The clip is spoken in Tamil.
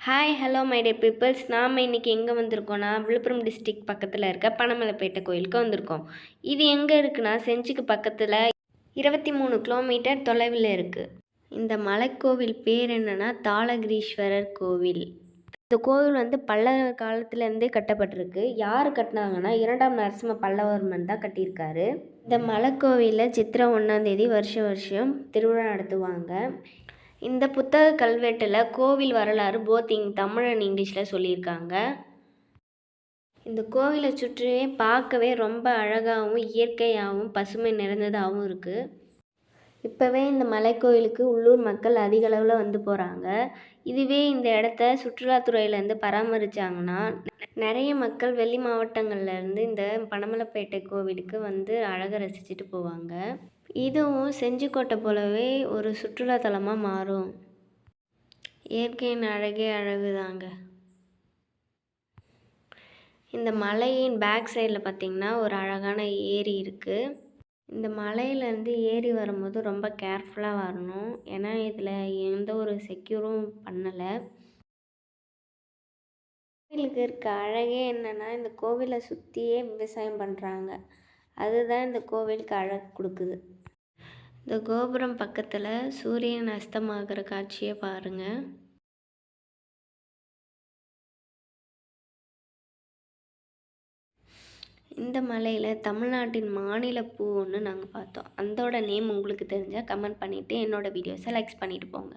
Hi hello my day peoples நாம் இன்றைக்கி எங்கே வந்திருக்கோன்னா விழுப்புரம் டிஸ்ட்ரிக்ட் பக்கத்தில் இருக்க பனமலைப்பேட்டை கோயிலுக்கு வந்திருக்கோம். இது எங்கே இருக்குன்னா செஞ்சிக்கு பக்கத்தில் இருபத்தி மூணு கிலோமீட்டர் தொலைவில் இருக்குது இந்த மலைக்கோவில் பேர் என்னென்னா தாளகிரீஸ்வரர் கோவில். இந்த கோவில் வந்து பல்லவர் காலத்துலேருந்தே கட்டப்பட்டிருக்கு. யார் கட்டினாங்கன்னா இரண்டாம் நரசிம்ம பல்லவர்மன் தான் கட்டியிருக்காரு. இந்த மலைக்கோவிலில் சித்திரை ஒன்றாந்தேதி வருஷம் வருஷம் திருவிழா நடத்துவாங்க. இந்த புத்தக கல்வெட்டில் கோவில் வரலாறு போத் இங் தமிழ் அண்ட் இங்கிலீஷில் சொல்லியிருக்காங்க. இந்த கோவிலை சுற்றியே பார்க்கவே ரொம்ப அழகாகவும் இயற்கையாகவும் பசுமை நிறைந்ததாகவும் இருக்குது இப்போவே இந்த மலைக்கோயிலுக்கு உள்ளூர் மக்கள் அதிக அளவில் வந்து போகிறாங்க இதுவே இந்த இடத்த சுற்றுலாத்துறையிலேருந்து பராமரித்தாங்கன்னா நிறைய மக்கள் வெளி மாவட்டங்கள்லேருந்து இந்த பனமலைப்பேட்டை கோவிலுக்கு வந்து அழகை ரசிச்சுட்டு போவாங்க. இதுவும் செஞ்சிக்கோட்டை போலவே ஒரு சுற்றுலாத்தலமாக மாறும். இயற்கையின் அழகே அழகு தாங்க இந்த மலையின் பேக் சைடில் பார்த்திங்கன்னா ஒரு அழகான ஏரி இருக்குது இந்த மலையிலேருந்து ஏறி வரும்போது ரொம்ப கேர்ஃபுல்லாக வரணும். ஏன்னா இதில் எந்த ஒரு செக்யூரும் பண்ணலை. கோவிலுக்கு இருக்க அழகே என்னென்னா இந்த கோவிலை சுற்றியே விவசாயம் பண்ணுறாங்க அதுதான் இந்த கோவிலுக்கு அழகு கொடுக்குது. இந்த கோபுரம் பக்கத்தில் சூரியன் அஸ்தமாகிற காட்சியை பாருங்கள் இந்த மலையில் தமிழ்நாட்டின் மாநில பூ ஒன்று நாங்கள் பார்த்தோம். அதோட நேம் உங்களுக்கு தெரிஞ்சால் கமெண்ட் பண்ணிவிட்டு என்னோடய வீடியோஸை லைக்ஸ் பண்ணிவிட்டு போங்க.